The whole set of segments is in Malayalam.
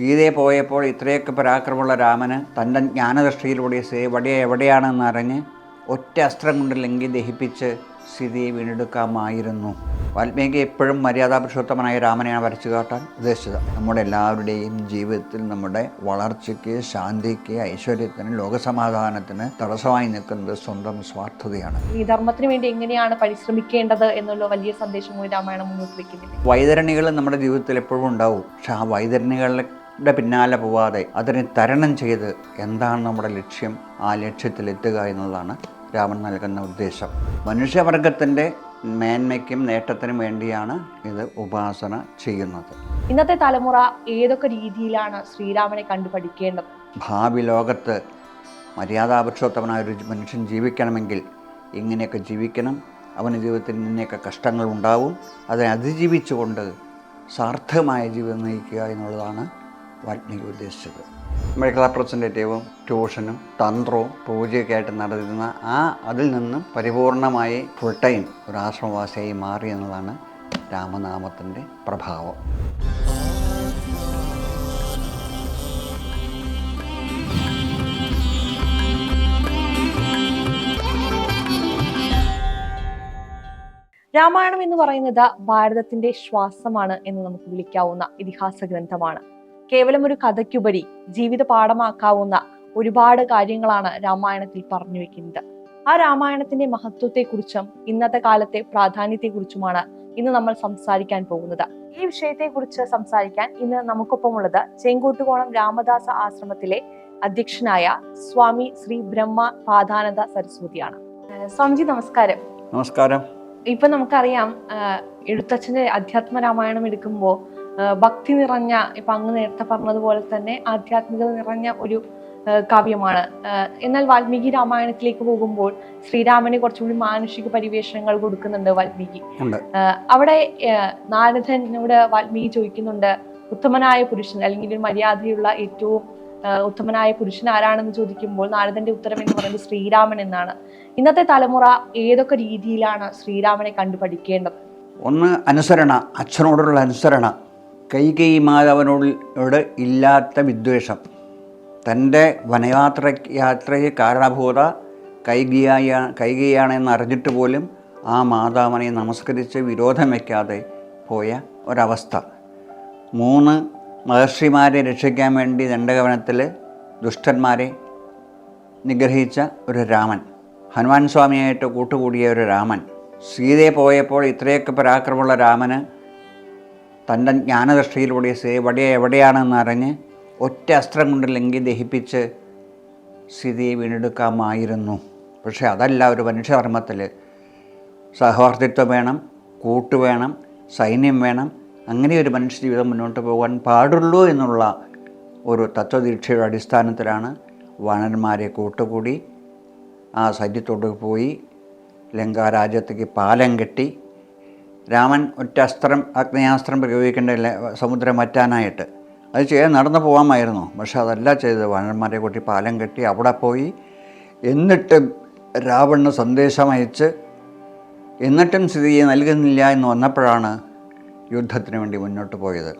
സീതയെ പോയപ്പോൾ ഇത്രയൊക്കെ പരാക്രമമുള്ള രാമന് തന്റെ ജ്ഞാനദൃഷ്ടിയിലൂടെ സീത എവിടെ എവിടെയാണെന്ന് അറിഞ്ഞ് ഒറ്റ അസ്ത്രം കൊണ്ട് ലങ്കി ദഹിപ്പിച്ച് സീതയെ വീണ്ടെടുക്കാമായിരുന്നു. വാൽമീകി എപ്പോഴും മര്യാദാ പുരുഷോത്തമനായ രാമനെയാണ് വരച്ചു കാട്ടാൻ ഉദ്ദേശിച്ചത്. നമ്മുടെ എല്ലാവരുടെയും ജീവിതത്തിൽ നമ്മുടെ വളർച്ചയ്ക്ക് ശാന്തിക്ക് ഐശ്വര്യത്തിന് ലോകസമാധാനത്തിന് തടസ്സമായി നിൽക്കുന്നത് സ്വന്തം സ്വാർത്ഥതയാണ്. ഈ ധർമ്മത്തിന് വേണ്ടി എങ്ങനെയാണ് പരിശ്രമിക്കേണ്ടത് എന്നുള്ള വലിയ സന്ദേശം രാമായണം മുന്നോട്ട് വയ്ക്കുന്നത് വൈതരണികൾ നമ്മുടെ ജീവിതത്തിൽ എപ്പോഴും ഉണ്ടാവും. പക്ഷെ ആ വൈതരണികളുടെ പിന്നാലെ പോവാതെ അതിനെ തരണം ചെയ്ത് എന്താണ് നമ്മുടെ ലക്ഷ്യം? ആ ലക്ഷ്യത്തിലെത്തുക എന്നുള്ളതാണ് രാമൻ നൽകുന്ന ഉദ്ദേശം. മനുഷ്യവർഗത്തിന്റെ മേന്മയ്ക്കും നേട്ടത്തിനും വേണ്ടിയാണ് ഇത് ഉപാസന ചെയ്യുന്നത്. ഇന്നത്തെ തലമുറ ഏതൊക്കെ രീതിയിലാണ് ശ്രീരാമനെ കണ്ടു പഠിക്കേണ്ടത്? ഭാവി ലോകത്ത് മര്യാദാപുരുഷോത്തമനായ ഒരു മനുഷ്യൻ ജീവിക്കണമെങ്കിൽ ഇങ്ങനെയൊക്കെ ജീവിക്കണം. അവന് ജീവിതത്തിൽ ഇങ്ങനെയൊക്കെ കഷ്ടങ്ങൾ ഉണ്ടാവും അതിനെ അതിജീവിച്ചുകൊണ്ട് സാർത്ഥകമായ ജീവിതം നയിക്കുക എന്നുള്ളതാണ് വാൽമീകി ഉദ്ദേശിച്ചത് മെഡിക്കൽ റെപ്രസെന്റേറ്റീവും ട്യൂഷനും തന്ത്രവും പൂജയൊക്കെ ആയിട്ട് നടത്തുന്ന ആ അതിൽ നിന്നും പരിപൂർണമായി ഫുൾ ടൈം ഒരു ആശ്രമവാസിയായി മാറി എന്നതാണ് രാമനാമത്തിന്റെ പ്രഭാവം. രാമായണം എന്ന് പറയുന്നത് ഭാരതത്തിന്റെ ശ്വാസമാണ് എന്ന് നമുക്ക് വിളിക്കാവുന്ന ഇതിഹാസ ഗ്രന്ഥമാണ്. കേവലം ഒരു കഥയ്ക്കുപരി ജീവിത പാഠമാക്കാവുന്ന ഒരുപാട് കാര്യങ്ങളാണ് രാമായണത്തിൽ പറഞ്ഞു വെക്കുന്നത്. ആ രാമായണത്തിന്റെ മഹത്വത്തെക്കുറിച്ചും ഇന്നത്തെ കാലത്തെ പ്രാധാന്യത്തെക്കുറിച്ചുമാണ് ഇന്ന് നമ്മൾ സംസാരിക്കാൻ പോകുന്നത്. ഈ വിഷയത്തെക്കുറിച്ച് സംസാരിക്കാൻ ഇന്ന് നമുക്കൊപ്പമുള്ളത് ചെങ്കോട്ടുകോണം രാമദാസ ആശ്രമത്തിലെ അധ്യക്ഷനായ സ്വാമി ശ്രീ ബ്രഹ്മ പാദാനന്ദ സരസ്വതിയാണ്. സ്വാമിജി നമസ്കാരം. നമസ്കാരം. ഇപ്പൊ നമുക്കറിയാം എഴുത്തച്ഛന്റെ അധ്യാത്മ രാമായണം എടുക്കുമ്പോൾ ഭക്തി നിറഞ്ഞ ഇപ്പൊ അങ്ങ് നേരത്തെ പറഞ്ഞതുപോലെ തന്നെ ആധ്യാത്മികത നിറഞ്ഞ ഒരു കാവ്യമാണ്. എന്നാൽ വാൽമീകി രാമായണത്തിലേക്ക് പോകുമ്പോൾ ശ്രീരാമനെ കുറച്ചുകൂടി മാനുഷിക പരിവേഷണങ്ങൾ കൊടുക്കുന്നുണ്ട് വാൽമീകി. അവിടെ നാരദനോട് വാൽമീകി ചോദിക്കുന്നുണ്ട് ഉത്തമനായ പുരുഷൻ അല്ലെങ്കിൽ ഒരു മര്യാദയുള്ള ഏറ്റവും ഉത്തമനായ പുരുഷൻ ആരാണെന്ന് ചോദിക്കുമ്പോൾ നാരദന്റെ ഉത്തരം എന്ന് പറയുന്നത് ശ്രീരാമൻ എന്നാണ്. ഇന്നത്തെ തലമുറ ഏതൊക്കെ രീതിയിലാണ് ശ്രീരാമനെ കണ്ടു പഠിക്കേണ്ടത് ഒന്ന് അനുസരണ അച്ഛനോടുള്ള അനുസരണ. കൈകൈ മാധവനോട് ഇല്ലാത്ത വിദ്വേഷം. തന്റെ വനയാത്ര യാത്രയെ കാരണഭൂത കൈകിയായ കൈകിയാണെന്ന് അറിഞ്ഞിട്ട് പോലും ആ മാതാവിനെ നമസ്കരിച്ച് വിരോധം വയ്ക്കാതെ പോയ ഒരവസ്ഥ. മൂന്ന് മഹർഷിമാരെ രക്ഷിക്കാൻ വേണ്ടി ദണ്ഡകവനത്തിൽ ദുഷ്ടന്മാരെ നിഗ്രഹിച്ച ഒരു രാമൻ. ഹനുമാൻ സ്വാമിയായിട്ട് കൂട്ടുകൂടിയ ഒരു രാമൻ. സീതയെ പോയപ്പോൾ ഇത്രയൊക്കെ പരാക്രമമുള്ള രാമന് തന്റെ ജ്ഞാനദൃഷ്ടിയിലൂടെ സീത എവിടെ എവിടെയാണെന്ന് അറിഞ്ഞ് ഒറ്റ അസ്ത്രം കൊണ്ട് ലങ്കി ദഹിപ്പിച്ച് സ്ഥിതിയെ വീണ്ടെടുക്കാമായിരുന്നു. പക്ഷേ അതല്ല ഒരു മനുഷ്യധർമ്മത്തിൽ സഹവർത്തിത്വം വേണം കൂട്ട് വേണം സൈന്യം വേണം. അങ്ങനെ ഒരു മനുഷ്യ ജീവിതം മുന്നോട്ട് പോകാൻ പാടുള്ളൂ എന്നുള്ള ഒരു തത്വദീക്ഷയുടെ അടിസ്ഥാനത്തിലാണ് വാണന്മാരെ കൂട്ടുകൂടി ആ സൈന്യത്തോട് പോയി. ലങ്കാരാജ്യത്തേക്ക് പാലം കെട്ടി രാമൻ ഒറ്റ അസ്ത്രം അഗ്നയാസ്ത്രം പ്രയോഗിക്കേണ്ട ല- സമുദ്രം വറ്റാനായിട്ട്. അത് ചെയ്യാൻ നടന്നു പോകാമായിരുന്നു പക്ഷെ അതല്ല ചെയ്തത്. വാനന്മാരെ കൂട്ടി പാലം കെട്ടി അവിടെ പോയി. എന്നിട്ടും രാവണന് സന്ദേശം അയച്ച് എന്നിട്ടും സ്ഥിതിയെ നൽകുന്നില്ല എന്ന് വന്നപ്പോഴാണ് യുദ്ധത്തിന് വേണ്ടി മുന്നോട്ട് പോയത്.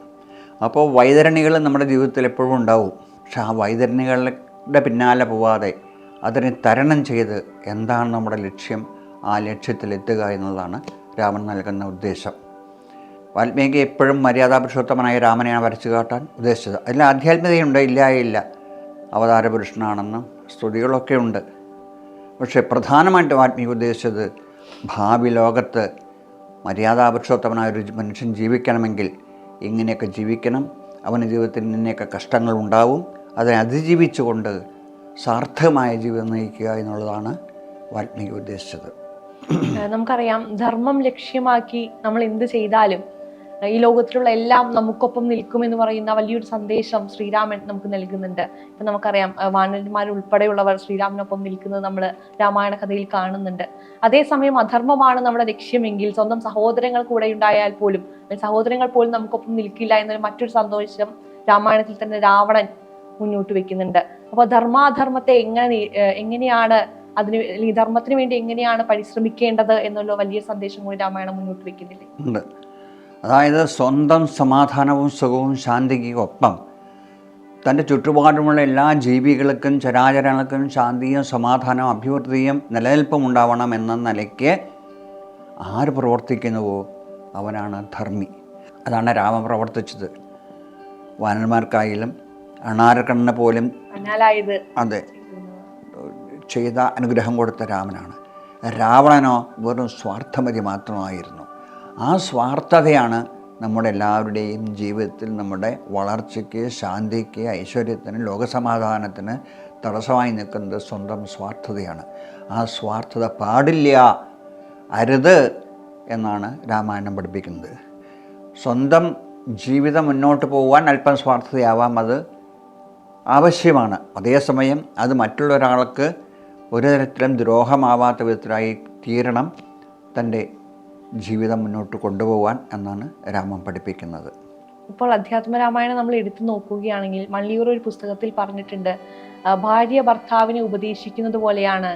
അപ്പോൾ വൈതരണികൾ നമ്മുടെ ജീവിതത്തിൽ എപ്പോഴും ഉണ്ടാവും. പക്ഷെ ആ വൈതരണികളുടെ പിന്നാലെ പോവാതെ അതിനെ തരണം ചെയ്ത് എന്താണ് നമ്മുടെ ലക്ഷ്യം? ആ ലക്ഷ്യത്തിലെത്തുക എന്നുള്ളതാണ് രാമൻ നൽകുന്ന ഉദ്ദേശം. വാൽമീകി എപ്പോഴും മര്യാദാ പുരുഷോത്തമനായ രാമനെയാണ് വരച്ചു കാട്ടാൻ ഉദ്ദേശിച്ചത്. അതിൽ ആധ്യാത്മികതയുണ്ട് ഇല്ലായില്ല ഇല്ല. അവതാര പുരുഷനാണെന്നും സ്തുതികളൊക്കെ ഉണ്ട്. പക്ഷേ പ്രധാനമായിട്ടും വാൽമീകി ഉദ്ദേശിച്ചത് ഭാവി ലോകത്ത് മര്യാദാ പുരുഷോത്തമനായ ഒരു മനുഷ്യൻ ജീവിക്കണമെങ്കിൽ ഇങ്ങനെയൊക്കെ ജീവിക്കണം അവന് ജീവിതത്തിൽ ഇങ്ങനെയൊക്കെ കഷ്ടങ്ങൾ ഉണ്ടാവും അതിനെ അതിജീവിച്ചുകൊണ്ട് സാർത്ഥകമായ ജീവിതം നയിക്കുക എന്നുള്ളതാണ് വാൽമീകി ഉദ്ദേശിച്ചത്. നമുക്കറിയാം ധർമ്മം ലക്ഷ്യമാക്കി നമ്മൾ എന്ത് ചെയ്താലും ഈ ലോകത്തിലുള്ള എല്ലാം നമുക്കൊപ്പം നിൽക്കും എന്ന് പറയുന്ന വലിയൊരു സന്ദേശം ശ്രീരാമൻ നമുക്ക് നൽകുന്നുണ്ട്. ഇപ്പൊ നമുക്കറിയാം വാനരന്മാർ ഉൾപ്പെടെയുള്ളവർ ശ്രീരാമനൊപ്പം നിൽക്കുന്നത് നമ്മൾ രാമായണ കഥയിൽ കാണുന്നുണ്ട്. അതേസമയം അധർമ്മമാണ് നമ്മുടെ ലക്ഷ്യമെങ്കിൽ സ്വന്തം സഹോദരങ്ങൾ കൂടെ ഉണ്ടായാൽ പോലും സഹോദരങ്ങൾ പോലും നമുക്കൊപ്പം നിൽക്കില്ല എന്നൊരു മറ്റൊരു സന്തോഷം രാമായണത്തിൽ തന്നെ രാവണൻ മുന്നോട്ട് വെക്കുന്നുണ്ട്. അപ്പോൾ ധർമാധർമ്മത്തെ എങ്ങനെ എങ്ങനെയാണ് അതിന് ഈ ധർമ്മത്തിന് വേണ്ടി എങ്ങനെയാണ് പരിശ്രമിക്കേണ്ടത് എന്നുള്ള വലിയ സന്ദേശം കൂടി രാമായണം മുന്നോട്ട് വെക്കുന്നില്ലേ? ഉണ്ട്. അതായത് സ്വന്തം സമാധാനവും സുഖവും ശാന്തിക്കും ഒപ്പം തന്റെ ചുറ്റുപാടുമുള്ള എല്ലാ ജീവികൾക്കും ചരാചരങ്ങൾക്കും ശാന്തിയും സമാധാനവും അഭിവൃദ്ധിയും നിലനിൽപ്പും ഉണ്ടാവണം എന്ന നിലയ്ക്ക് ആര് പ്രവർത്തിക്കുന്നുവോ അവനാണ് ധർമ്മി. അതാണ് രാമൻ പ്രവർത്തിച്ചത്. വാനന്മാർക്കായാലും അണാരക്കണ്ണിനെ പോലും അതെ. ചെയ്ത അനുഗ്രഹം കൊടുത്ത രാമനാണ്. രാവണനോ വെറും സ്വാർത്ഥമതി മാത്രമായിരുന്നു. ആ സ്വാർത്ഥതയാണ് നമ്മുടെ എല്ലാവരുടെയും ജീവിതത്തിൽ നമ്മുടെ വളർച്ചയ്ക്ക് ശാന്തിക്ക് ഐശ്വര്യത്തിന് ലോകസമാധാനത്തിന് തടസ്സമായി നിൽക്കുന്നത് സ്വന്തം സ്വാർത്ഥതയാണ്. ആ സ്വാർത്ഥത പാടില്ല അരുത് എന്നാണ് രാമായണം പഠിപ്പിക്കുന്നത്. സ്വന്തം ജീവിതം മുന്നോട്ട് പോകാൻ അല്പം സ്വാർത്ഥതയാവാം അത് ആവശ്യമാണ്. അതേസമയം അത് മറ്റുള്ള ഒരാൾക്ക് ഒരു തരത്തിലും ദ്രോഹമാവാത്ത വിധത്തിലായി തീരണം തന്റെ ജീവിതം മുന്നോട്ട് കൊണ്ടുപോകാൻ എന്നാണ് രാമം പഠിപ്പിക്കുന്നത്. ഇപ്പോൾ അധ്യാത്മ രാമായണം നമ്മൾ എടുത്തു നോക്കുകയാണെങ്കിൽ മള്ളിയൂർ ഒരു പുസ്തകത്തിൽ പറഞ്ഞിട്ടുണ്ട് ഭാര്യ ഭർത്താവിനെ ഉപദേശിക്കുന്നത് പോലെയാണ്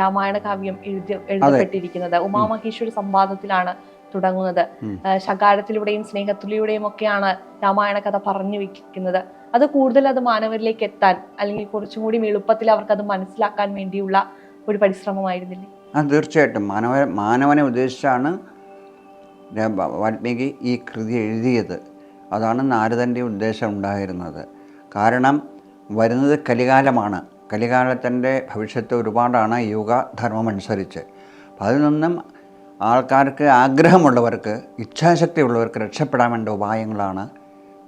രാമായണ കാവ്യം എഴുതി എഴുതപ്പെട്ടിരിക്കുന്നത്. ഉമാമഹേശ്വര സംവാദത്തിലാണ് തുടങ്ങുന്നത്. ശകാരത്തിലൂടെയും സ്നേഹത്തിലൂടെയും ഒക്കെയാണ് രാമായണ കഥ പറഞ്ഞു വെക്കുന്നത്. അത് കൂടുതൽ അത് മാനവരിലേക്ക് എത്താൻ അല്ലെങ്കിൽ കുറച്ചും കൂടി എളുപ്പത്തിൽ അവർക്ക് അത് മനസ്സിലാക്കാൻ വേണ്ടിയുള്ള ഒരു പരിശ്രമമായിരുന്നില്ലേ? ആ തീർച്ചയായിട്ടും. മാനവ മാനവനെ ഉദ്ദേശിച്ചാണ് വാൽമീകി ഈ കൃതി എഴുതിയത്. അതാണ് നാരദന്റെ ഉദ്ദേശം ഉണ്ടായിരുന്നത്. കാരണം വരുന്നത് കലികാലമാണ്. കലികാലത്തിന്റെ ഭവിഷ്യത്ത് ഒരുപാടാണ് യുഗ ധർമ്മമനുസരിച്ച് അപ്പം അതിൽ നിന്നും ആൾക്കാർക്ക് ആഗ്രഹമുള്ളവർക്ക് ഇച്ഛാശക്തി ഉള്ളവർക്ക് രക്ഷപ്പെടാൻ വേണ്ട ഉപായങ്ങളാണ്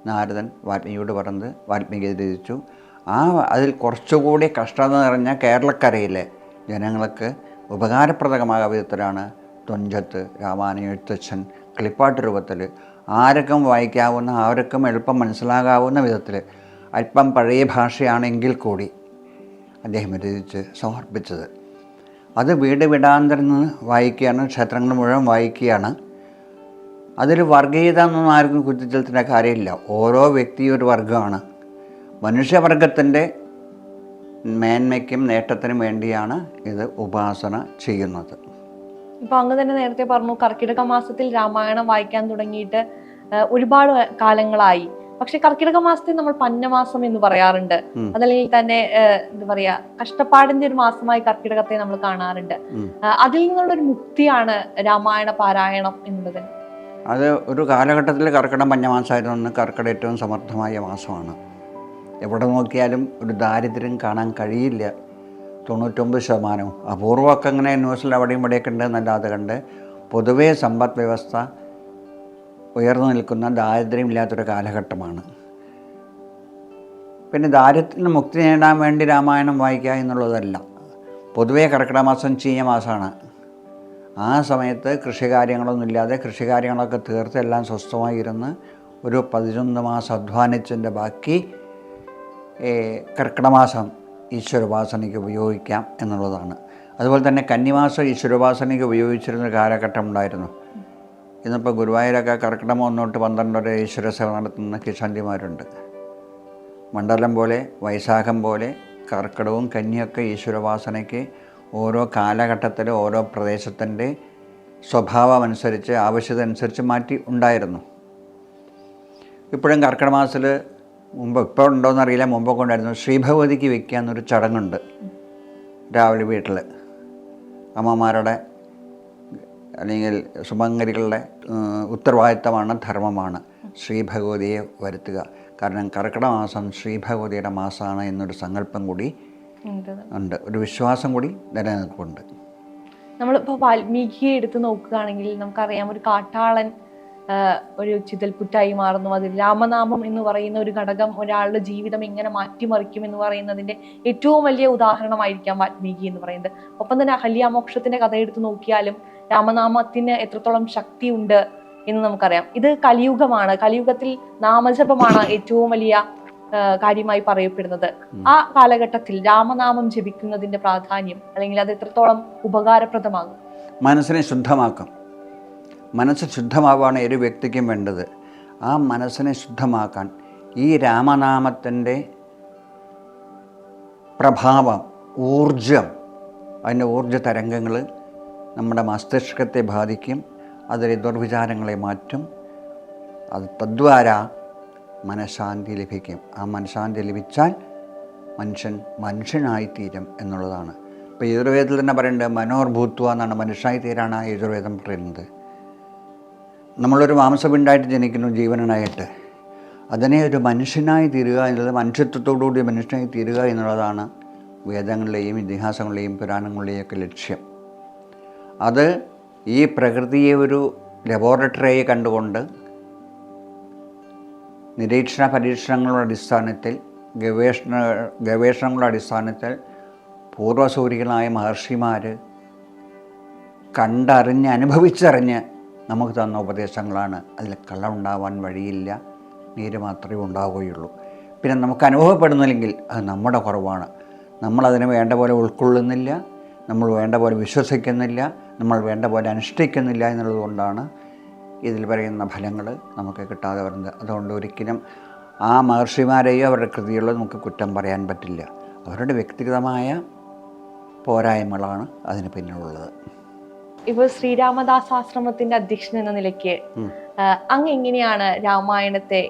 നാരദൻ വാൽമീകിയോട് പറഞ്ഞത്. വാത്മീകി രചിച്ചു ആ അതിൽ കുറച്ചുകൂടി കഷ്ടത നിറഞ്ഞ കേരളക്കരയിലെ ജനങ്ങൾക്ക് ഉപകാരപ്രദമായ വിധത്തിലാണ് തുഞ്ചത്ത് രാമായണ എഴുത്തച്ഛൻ കളിപ്പാട്ട് രൂപത്തിൽ ആർക്കും വായിക്കാവുന്ന ആർക്കും എളുപ്പം മനസ്സിലാകാവുന്ന വിധത്തിൽ അല്പം പഴയ ഭാഷയാണെങ്കിൽ കൂടി അദ്ദേഹം രചിച്ച് സമർപ്പിച്ചത്. അത് വീട് വിടാന്തരം വായിക്കുകയാണ് ക്ഷേത്രങ്ങൾ മുഴുവൻ വായിക്കുകയാണ്. അതിൽ വർഗീയത എന്നൊന്നും ആർക്കും കുത്തിച്ചെലുത്തേണ്ട കാര്യമില്ല. ഓരോ വ്യക്തിയും ഒരു വർഗമാണ്. മനുഷ്യവർഗത്തിന്റെ മേന്മയ്ക്കും നേട്ടത്തിനും വേണ്ടിയാണ് ഇത് ഉപാസന ചെയ്യുന്നത്. ഇപ്പൊ അങ്ങ് തന്നെ നേരത്തെ പറഞ്ഞു കർക്കിടക മാസത്തിൽ രാമായണം വായിക്കാൻ തുടങ്ങിയിട്ട് ഒരുപാട് കാലങ്ങളായി. പക്ഷെ കർക്കിടക മാസത്തെ നമ്മൾ പന്നമാസം എന്ന് പറയാറുണ്ട്. അതല്ലെങ്കിൽ തന്നെ എന്താ പറയാ കഷ്ടപ്പാടിന്റെ ഒരു മാസമായി കർക്കിടകത്തെ നമ്മൾ കാണാറുണ്ട്. അതിൽ നിന്നുള്ള ഒരു മുക്തിയാണ് രാമായണ പാരായണം എന്നുള്ളത്. അത് ഒരു കാലഘട്ടത്തിൽ കർക്കിടം പഞ്ഞമാസമായിരുന്നു കർക്കിടം ഏറ്റവും സമർത്ഥമായ മാസമാണ്. എവിടെ നോക്കിയാലും ഒരു ദാരിദ്ര്യം കാണാൻ കഴിയില്ല. തൊണ്ണൂറ്റൊമ്പത് ശതമാനവും. അപൂർവമൊക്കെ അങ്ങനെ ന്യൂസിൽ അവിടെയും ഇവിടെയൊക്കെ ഉണ്ട് എന്നല്ലാതെ കണ്ട് പൊതുവേ സമ്പദ് വ്യവസ്ഥ ഉയർന്നു നിൽക്കുന്ന ദാരിദ്ര്യമില്ലാത്തൊരു കാലഘട്ടമാണ്. പിന്നെ ദാരിദ്ര്യത്തിൽ നിന്ന് മുക്തി നേടാൻ വേണ്ടി രാമായണം വായിക്കുക എന്നുള്ളതല്ല. പൊതുവേ കർക്കിടക മാസം ചീഞ്ഞ മാസമാണ്. ആ സമയത്ത് കൃഷികാര്യങ്ങളൊന്നും ഇല്ലാതെ കൃഷികാര്യങ്ങളൊക്കെ തീർത്ത് എല്ലാം സ്വസ്ഥമായി ഇരുന്ന് ഒരു പതിനൊന്ന് മാസം അധ്വാനിച്ചതിന്റെ ബാക്കി കർക്കിടമാസം ഈശ്വരോപാസനയ്ക്ക് ഉപയോഗിക്കാം എന്നുള്ളതാണ്. അതുപോലെ തന്നെ കന്നിമാസം ഈശ്വരോപാസനയ്ക്ക് ഉപയോഗിച്ചിരുന്ന കാലഘട്ടം ഉണ്ടായിരുന്നു ഇന്നിപ്പോൾ ഗുരുവായൂരൊക്കെ കർക്കിടമ ഒന്നോട്ട് പന്ത്രണ്ട് വരെ ഈശ്വര സേവ നടത്തുന്ന കിഷാന്തിമാരുണ്ട് മണ്ഡലം പോലെ വൈശാഖം പോലെ കർക്കിടവും കന്നിയൊക്കെ ഈശ്വരവാസനയ്ക്ക് ഓരോ കാലഘട്ടത്തിലും ഓരോ പ്രദേശത്തിന്റെ സ്വഭാവം അനുസരിച്ച് ആവശ്യത അനുസരിച്ച് മാറ്റി ഉണ്ടായിരുന്നു. ഇപ്പോഴും കർക്കിടക മാസത്തിൽ മുമ്പ് ഇപ്പോൾ ഉണ്ടോയെന്ന് അറിയില്ല. കൊണ്ടായിരുന്നു ശ്രീഭഗവതിക്ക് വയ്ക്കുക എന്നൊരു ചടങ്ങുണ്ട് രാവിലെ വീട്ടിൽ. അമ്മമാരുടെ അല്ലെങ്കിൽ സുമംഗരികളുടെ ഉത്തരവാദിത്തമാണ് ധർമ്മമാണ്. ശ്രീഭഗവതിയെ വരുത്തുക. കാരണം കർക്കിടക മാസം ശ്രീഭഗവതിയുടെ മാസമാണ് എന്നൊരു സങ്കല്പം കൂടി ഉണ്ട്. ഒരു വിശ്വാസം കൂടി നിലനിൽപ്പുണ്ട്. നമ്മളിപ്പോൾ വാൽമീകിയെ എടുത്ത് നോക്കുകയാണെങ്കിൽ നമുക്കറിയാം ഒരു കാട്ടാളൻ ഒരു ചിതൽപുറ്റായി മാറുന്നു. അതിൽ രാമനാമം എന്ന് പറയുന്ന ഒരു ഘടകം ഒരാളുടെ ജീവിതം എങ്ങനെ മാറ്റിമറിക്കും എന്ന് പറയുന്നതിന്റെ ഏറ്റവും വലിയ ഉദാഹരണമായിരിക്കാം വാൽമീകി എന്ന് പറയുന്നത്. ഒപ്പം തന്നെ അഹല്യാമോക്ഷത്തിന്റെ കഥ എടുത്ത് നോക്കിയാലും രാമനാമത്തിന് എത്രത്തോളം ശക്തിയുണ്ട് എന്ന് നമുക്കറിയാം. ഇത് കലിയുഗമാണ്. കലിയുഗത്തിൽ നാമജപമാണ് ഏറ്റവും വലിയ കാര്യമായി പറയപ്പെടുന്നത്. ആ കാലഘട്ടത്തിൽ രാമനാമം ജപിക്കുന്നതിന്റെ പ്രാധാന്യം അല്ലെങ്കിൽ അത് എത്രത്തോളം ഉപകാരപ്രദമാകും? മനസ്സിനെ ശുദ്ധമാക്കും. മനസ്സ് ശുദ്ധമാവാണ് ഒരു വ്യക്തിക്കും വേണ്ടത്. ആ മനസ്സിനെ ശുദ്ധമാക്കാൻ ഈ രാമനാമത്തിന്റെ പ്രഭാവം ഊർജം അതിന്റെ ഊർജ തരംഗങ്ങൾ നമ്മുടെ മസ്തിഷ്കത്തെ ബാധിക്കും അതിലെ ദുർവിചാരങ്ങളെ മാറ്റും അത് തദ്വാര മനഃശാന്തി ലഭിക്കും. ആ മനഃശാന്തി ലഭിച്ചാൽ മനുഷ്യൻ മനുഷ്യനായിത്തീരും എന്നുള്ളതാണ്. ഇപ്പോൾ യജുർവേദത്തിൽ തന്നെ പറയുന്നുണ്ട് മനോർഭൂത്വ എന്നാണ് മനുഷ്യനായി തീരാണ് ആ യജുർവേദം പറയുന്നത്. നമ്മളൊരു മാംസപിണ്ടായിട്ട് ജനിക്കുന്നു ജീവനായിട്ട്. അതിനെ ഒരു മനുഷ്യനായി തീരുക എന്നുള്ളത് മനുഷ്യത്വത്തോടുകൂടി മനുഷ്യനായി തീരുക എന്നുള്ളതാണ് വേദങ്ങളിലെയും ഇതിഹാസങ്ങളിലെയും പുരാണങ്ങളിലെയും ഒക്കെ ലക്ഷ്യം. അത് ഈ പ്രകൃതിയെ ഒരു ലബോറട്ടറിയായി കണ്ടുകൊണ്ട് നിരീക്ഷണ പരീക്ഷണങ്ങളുടെ അടിസ്ഥാനത്തിൽ ഗവേഷണ ഗവേഷണങ്ങളുടെ അടിസ്ഥാനത്തിൽ പൂർവസൂരികളായ മഹർഷിമാർ കണ്ടറിഞ്ഞ് അനുഭവിച്ചറിഞ്ഞ് നമുക്ക് തന്ന ഉപദേശങ്ങളാണ്. അതിൽ കള്ളമുണ്ടാവാൻ വഴിയില്ല നീര് മാത്രമേ ഉണ്ടാവുകയുള്ളൂ. പിന്നെ നമുക്ക് അനുഭവപ്പെടുന്നില്ലെങ്കിൽ അത് നമ്മുടെ കുറവാണ്. നമ്മളതിനെ വേണ്ട പോലെ ഉൾക്കൊള്ളുന്നില്ല നമ്മൾ വേണ്ട പോലെ വിശ്വസിക്കുന്നില്ല നമ്മൾ വേണ്ട പോലെ അനുഷ്ഠിക്കുന്നില്ല എന്നുള്ളതുകൊണ്ടാണ് ഇതിൽ പറയുന്ന ഫലങ്ങൾ നമുക്ക് കിട്ടാതെ വരുന്നത്. അതുകൊണ്ട് ഒരിക്കലും ആ മഹർഷിമാരെയോ അവരുടെ കൃതികളോ നമുക്ക് കുറ്റം പറയാൻ പറ്റില്ല. അവരുടെ വ്യക്തിഗതമായ പോരായ്മകളാണ് അതിന് പിന്നിലുള്ളത്. ഇപ്പോൾ ശ്രീരാമദാസ് ആശ്രമത്തിന്റെ അധ്യക്ഷൻ എന്ന നിലയ്ക്ക് അങ്ങ് എങ്ങനെയാണ് രാമായണത്തെ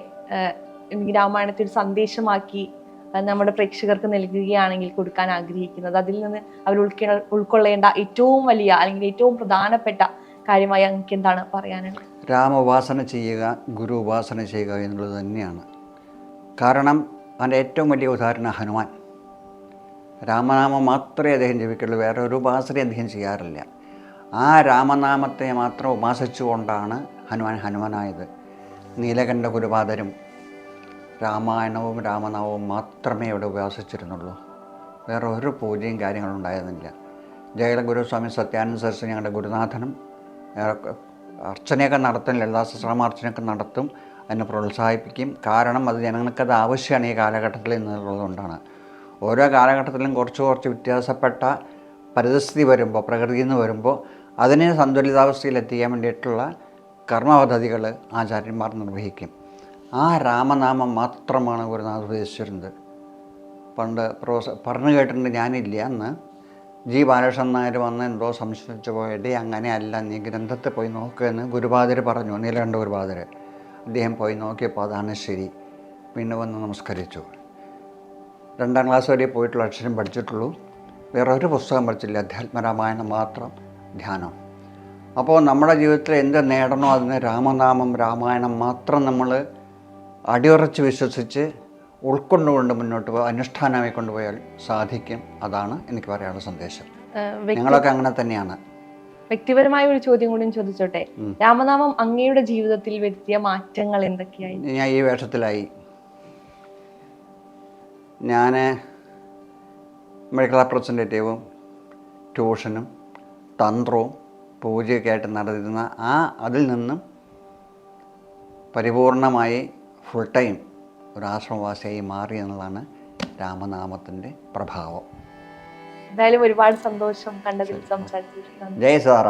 രാമായണത്തിൽ സന്ദേശമാക്കി നമ്മുടെ പ്രേക്ഷകർക്ക് നൽകുകയാണെങ്കിൽ കൊടുക്കാൻ ആഗ്രഹിക്കുന്നത്. അതിൽ നിന്ന് അവർ ഉൾക്കൊ ഉൾക്കൊള്ളേണ്ട ഏറ്റവും വലിയ അല്ലെങ്കിൽ ഏറ്റവും പ്രധാനപ്പെട്ട കാര്യമായി അങ്ങക്ക് എന്താണ് പറയാനുള്ളത്? രാമ ഉപാസന ചെയ്യുക ഗുരു ഉപാസന ചെയ്യുക എന്നുള്ളത് തന്നെയാണ്. കാരണം അതിന്റെ ഏറ്റവും വലിയ ഉദാഹരണം ഹനുമാൻ. രാമനാമം മാത്രമേ അദ്ദേഹം ജപിക്കുള്ളൂ വേറെ ഒരു ഉപാസനയും അദ്ദേഹം ചെയ്യാറില്ല. ആ രാമനാമത്തെ മാത്രം ഉപാസിച്ചുകൊണ്ടാണ് ഹനുമാൻ ഹനുമാനായത്. നീലകണ്ഠ ഗുരുപാദരും രാമായണവും രാമനാമവും മാത്രമേ ഇവിടെ ഉപാസിച്ചിരുന്നുള്ളൂ വേറെ ഒരു പൂജയും കാര്യങ്ങളും ഉണ്ടായിരുന്നില്ല. ജയല ഗുരുസ്വാമി സത്യാനന്ദ സരസ്വതി ഞങ്ങളുടെ ഗുരുനാഥനും അർച്ചനയൊക്കെ നടത്തും ലളിതാ സഹസ്രനാമ നടത്തും അതിനെ പ്രോത്സാഹിപ്പിക്കും. കാരണം അത് ജനങ്ങൾക്കത് ആവശ്യമാണ് ഈ കാലഘട്ടത്തിൽ എന്നുള്ളതുകൊണ്ടാണ് ഓരോ കാലഘട്ടത്തിലും കുറച്ച് കുറച്ച് വ്യത്യാസപ്പെട്ട പരിസ്ഥിതി വരുമ്പോൾ പ്രകൃതിയിൽ നിന്ന് വരുമ്പോൾ അതിനെ സന്തുലിതാവസ്ഥയിൽ എത്തിക്കാൻ വേണ്ടിയിട്ടുള്ള കർമ്മപദ്ധതികൾ ആചാര്യന്മാർ നിർവഹിക്കും. ആ രാമനാമം മാത്രമാണ് ഗുരുനാഥ് ഉപദേശിച്ചിരുന്നത് പണ്ട് പ്രൊഫസർ പറഞ്ഞു കേട്ടിട്ടുണ്ട് ഞാനില്ല അന്ന്. ജി ബാലകൃഷ്ണൻ നായർ വന്ന് എന്തോ സംശയിച്ചു പോയടേ അങ്ങനെയല്ല നീ ഗ്രന്ഥത്തിൽ പോയി നോക്കുക എന്ന് ഗുരുപാദര് പറഞ്ഞു. നീലകണ്ഠ ഗുരുപാതിർ അദ്ദേഹം പോയി നോക്കിയപ്പോൾ അതാണ് ശരി. പിന്നെ വന്ന് നമസ്കരിച്ചു. രണ്ടാം ക്ലാസ് വരെ പോയിട്ടുള്ള അക്ഷരം പഠിച്ചിട്ടുള്ളൂ. വേറെ ഒരു പുസ്തകം പഠിച്ചില്ല. അധ്യാത്മരാമായണം മാത്രം ധ്യാനം. അപ്പോൾ നമ്മുടെ ജീവിതത്തിൽ എന്ത് നേടണോ അതിന് രാമനാമം രാമായണം മാത്രം നമ്മൾ അടിയുറച്ച് വിശ്വസിച്ച് ഉൾക്കൊണ്ടുകൊണ്ട് മുന്നോട്ട് പോയി അനുഷ്ഠാനമായി കൊണ്ടുപോയാൽ സാധിക്കും. അതാണ് എനിക്ക് പറയാനുള്ള സന്ദേശം. ഞങ്ങളൊക്കെ അങ്ങനെ തന്നെയാണ്. വ്യക്തിപരമായ ഒരു ചോദ്യം കൂടി ചോദിച്ചോട്ടെ? രാമനാമം അങ്ങയുടെ ജീവിതത്തിൽ വരുത്തിയ മാറ്റങ്ങൾ എന്തൊക്കെയായി? ഞാൻ ഈ വേഷത്തിലായി. ഞാൻ മെഡിക്കൽ റെപ്രസെന്റേറ്റീവും ട്യൂഷനും തന്ത്രവും പൂജയൊക്കെ ആയിട്ട് നടന്നിരുന്ന ആ അതിൽ നിന്നും പരിപൂർണമായി ഫുൾ ടൈം ഒരു ആശ്രമവാസിയായി മാറി എന്നുള്ളതാണ് രാമനാമത്തിന്റെ പ്രഭാവം. എന്തായാലും ഒരുപാട് സന്തോഷം കണ്ടതിൽ സംസാരിച്ചിട്ടുണ്ട് ജയ സാറ.